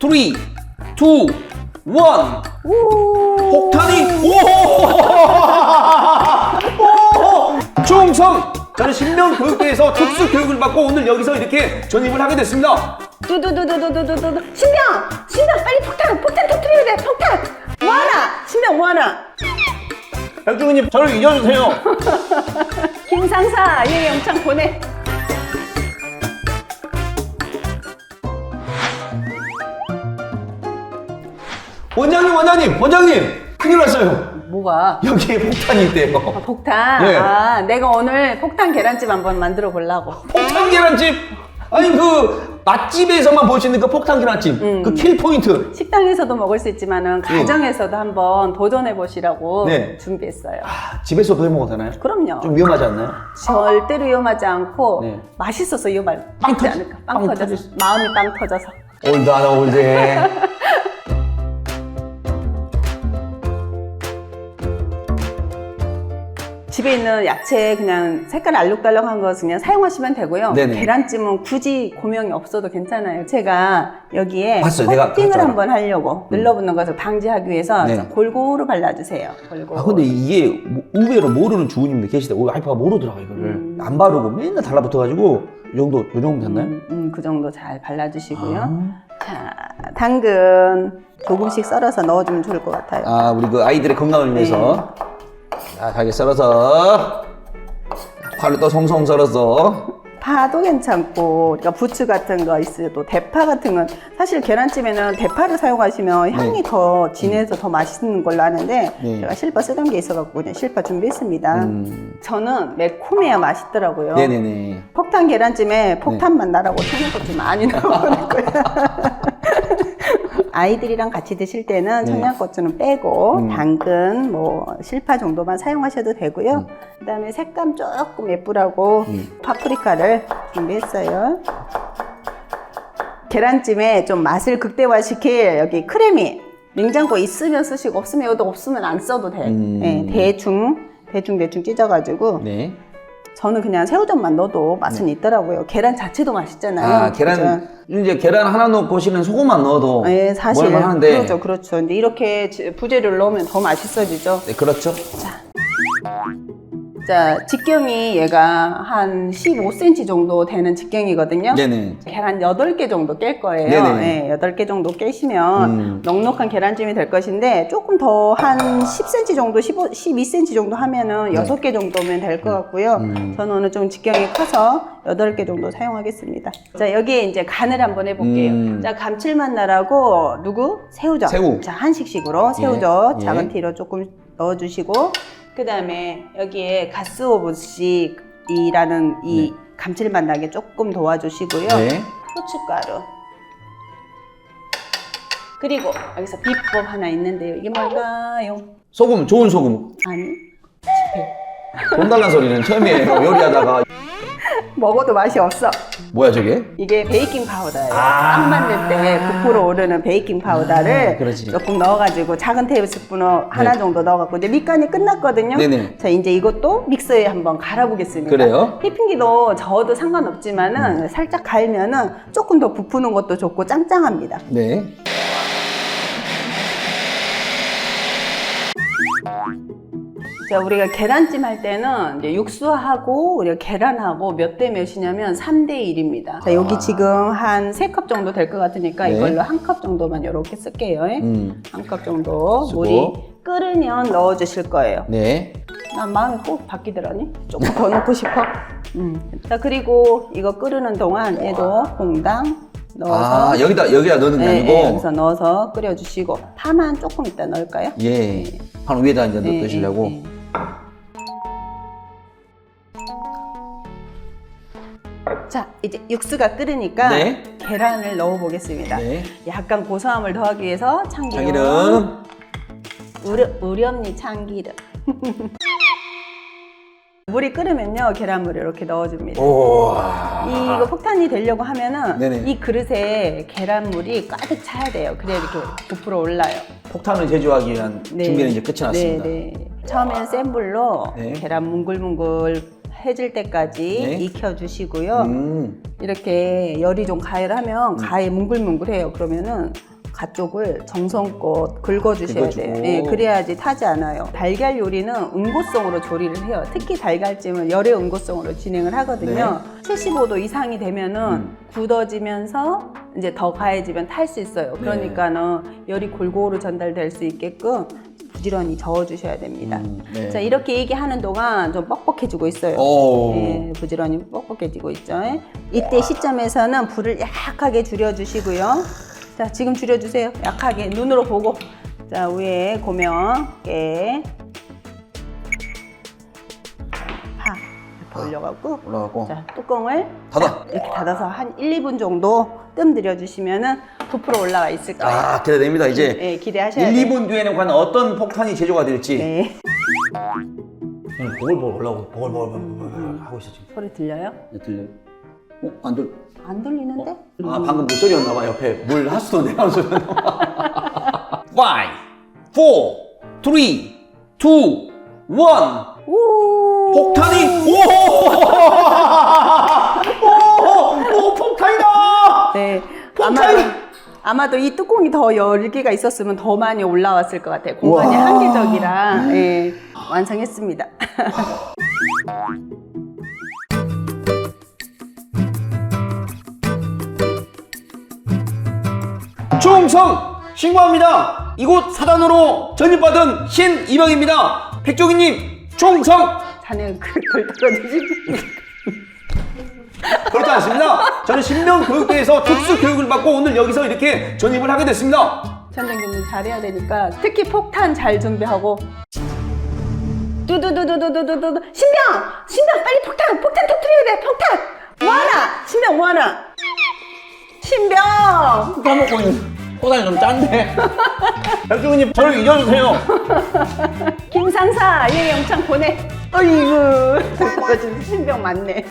3, 2, 1. 폭탄이 오! 오! 충성! 저는 신명 교육대에서 특수 교육을 받고 오늘 여기서 이렇게 전입을 하게 됐습니다. 두두두두두두두두 신병! 신병 빨리 폭탄! 폭탄 터뜨려야 돼! 폭탄! 뭐하나? 신병 뭐하나? 백종원님 저를 이겨주세요. 김상사 예 영창 보내 원장님, 원장님, 원장님! 큰일 났어요. 뭐가? 여기에 폭탄이 있대요. 아, 폭탄? 네. 아 내가 오늘 폭탄 계란찜 한번 만들어 보려고 폭탄 계란찜! 아니 그 맛집에서만 볼 수 있는 그 폭탄 계란찜 그킬 포인트 식당에서도 먹을 수 있지만은 가정에서도 한번 도전해 보시라고 네. 준비했어요 아, 집에서도 해 먹어도 되나요? 그럼요 좀 위험하지 않나요? 절대로 위험하지 않고 네. 맛있어서 위험할 빵 터지- 않을까 빵, 빵 터져서 터질- 마음이 빵 터져서 올드하다 올드 집에 있는 야채 그냥 색깔 알록달록한 거 그냥 사용하시면 되고요. 네네. 계란찜은 굳이 고명이 없어도 괜찮아요. 제가 여기에 봤어요. 내가 코팅을 봤잖아. 한번 하려고 늘러붙는 것을 방지하기 위해서 네. 골고루 발라주세요. 골고루. 아 근데 이게 뭐- 의외로 모르는 주부님들 계시대 우리 와이프가 모르더라고 이거를 음. 안 바르고 맨날 달라붙어가지고 이 정도 이 정도 됐나요? 음, 음, 그 정도 잘 발라주시고요. 아. 자, 당근 조금씩 썰어서 넣어주면 좋을 것 같아요. 아 우리 그 아이들의 건강을 위해서 자 잘게 썰어서 칼로 또 송송 썰어서 파도 괜찮고, 그러니까 부추 같은 거 있어도 대파 같은 건 사실 계란찜에는 대파를 사용하시면 향이 더 진해서 더 맛있는 걸로 아는데 네. 제가 실파 쓰던 게 있어갖고 그냥 실파 준비했습니다. 음. 저는 매콤해야 맛있더라고요. 네네네 폭탄 계란찜에 폭탄만 나라고 청양고추 많이 넣어놓을 거야. 아이들이랑 같이 드실 때는 네. 청양고추는 빼고 음. 당근, 뭐 실파 정도만 사용하셔도 되고요. 그다음에 색감 조금 예쁘라고 음. 파프리카를 준비했어요. 계란찜에 좀 맛을 극대화시킬 여기 크래미 냉장고 있으면 쓰시고 없으면 여도 없으면 안 써도 돼. 음. 네, 대충 대충 대충 찢어가지고 네. 저는 그냥 새우젓만 넣어도 맛은 있더라고요. 계란 자체도 맛있잖아요. 아 계란 이제 계란 하나 넣고 실은 소금만 넣어도 그죠? 네, 사실 뭘만 하는데 그렇죠, 그렇죠. 근데 이렇게 지- 부재료를 넣으면 더 맛있어지죠. 네, 그렇죠 자, 직경이 얘가 한 15cm 정도 되는 직경이거든요. 네네 계란 8개 정도 깰 거예요. 네네. 네, 8개 정도 깨시면 음. 넉넉한 계란찜이 될 것인데 조금 더 한 10cm 정도, 15, 12cm 정도 하면은 6개 정도면 될 것 같고요. 네. 음. 저는 오늘 좀 직경이 커서 8개 정도 사용하겠습니다. 자, 여기에 이제 간을 한번 해볼게요. 음. 자, 감칠맛 나라고 누구? 새우젓. 새우. 자, 한식식으로 새우젓 예. 작은 티로 조금 넣어주시고 그 다음에 여기에 가스오브식이라는 이 감칠맛 나게 조금 도와주시고요. 네. 후춧가루. 그리고 여기서 비법 하나 있는데요. 이게 뭘까요? 소금 좋은 소금 아니, 돈 달란 소리는 처음이에요 요리하다가 먹어도 맛이 없어. 뭐야 저게? 이게 베이킹 파우더예요. 아. 빵 만들 때 부풀어 오르는 베이킹 파우더를 아. 조금 넣어가지고 작은 테이블 스푼 하나 네. 정도 넣어갖고 이제 밑간이 끝났거든요. 네네. 자 이제 이것도 믹서에 한번 갈아보겠습니다. 그래요? 휘핑기도 저어도 상관없지만은 살짝 갈면은 조금 더 부푸는 것도 좋고 짱짱합니다. 네 자, 우리가 계란찜 할 때는 육수하고 우리가 계란하고 몇 대 몇이냐면 3대 1입니다. 자, 여기 지금 한 3컵 정도 될 것 같으니까 아. 네. 이걸로 한 컵 정도만 이렇게 쓸게요. 음. 한컵 정도 쓰고. 물이 끓으면 넣어 주실 거예요. 네. 난 마음이 꼭 바뀌더라니. 조금 더 넣고 싶어. 음. 자, 그리고 이거 끓이는 동안 얘도 공당 넣어서 아 여기다 여기다 넣는 게 네, 아니고 네, 여기서 넣어서 끓여 주시고 파만 조금 이따 넣을까요? 예. 한 위에다 이제 네, 넣으시려고. 네, 네. 자, 이제 육수가 끓으니까 네. 계란을 넣어 보겠습니다. 네. 약간 고소함을 더하기 위해서 참기름, 참기름. 우려, 우렴니 참기름. 물이 끓으면요 계란물을 이렇게 넣어줍니다. 오. 이거 폭탄이 되려고 하면은 네네. 이 그릇에 계란물이 가득 차야 돼요. 그래야 이렇게 부풀어 올라요. 폭탄을 제조하기 위한 네. 준비는 이제 끝이 났습니다. 네, 네. 처음에는 센 불로 네. 계란 뭉글뭉글 해질 때까지 네. 익혀주시고요. 음. 이렇게 열이 좀 가열하면 가에 뭉글뭉글해요. 그러면은 가쪽을 정성껏 긁어주셔야 긁어주고. 돼요. 네, 그래야지 타지 않아요. 달걀 요리는 응고성으로 조리를 해요. 특히 달걀찜은 열의 응고성으로 진행을 하거든요. 75도 이상이 되면은 음. 굳어지면서 이제 더 가해지면 탈 수 있어요. 그러니까는 열이 골고루 전달될 수 있게끔 부지런히 저어주셔야 됩니다. 음, 네. 자 이렇게 얘기하는 동안 좀 뻑뻑해지고 있어요. 오. 네, 부지런히 뻑뻑해지고 있죠. 이때 시점에서는 불을 약하게 줄여주시고요. 자, 지금 줄여주세요. 약하게 눈으로 보고. 자, 위에 고명, 깨, 파 이렇게 올려갖고 올라가고. 자 뚜껑을 닫아. 이렇게 닫아서 한 1, 2분 정도 뜸 들여주시면은 부풀어 올라와 있을 거예요. 아, 기대됩니다. 이제 네, 기대하셔야 1, 돼요. 2분 뒤에는 과연 어떤 폭탄이 제조가 될지. 네, 저는 보글보글 올라오고 보글보글 하고 있어 지금. 소리 들려요? 네, 들려요? 어? 안 들... 안 들리는데? 아 방금 물소리였나 봐 옆에 물 하수도 내려가는 소리였나 봐 5 4 3 2 1 오, 폭탄이 오! 오! 폭탄이다! 네. 폭탄이! 아마, 아마도 이 뚜껑이 더 열기가 있었으면 더 많이 올라왔을 것 같아요. 공간이 우와. 한계적이라 예, 완성했습니다. 충성 신고합니다. 이곳 사단으로 전입받은 신이병입니다. 백종희님 충성! 자네가 그걸 떨어지지? 그렇지 않습니다. 저는 신명 교육대에서 특수 교육을 받고 오늘 여기서 이렇게 전입을 하게 됐습니다. 천장님은 잘해야 되니까 특히 폭탄 잘 준비하고 두두두두두두두두 신병! 신병 빨리 폭탄! 폭탄 터뜨려야 돼! 폭탄! 뭐하나! 신병 뭐하나! 신병! 까먹고 있는 포단이 좀 짠데. 백종희님 저를 이겨주세요. 김상사 얘 영창 보내 어이구 지금 신병 맞네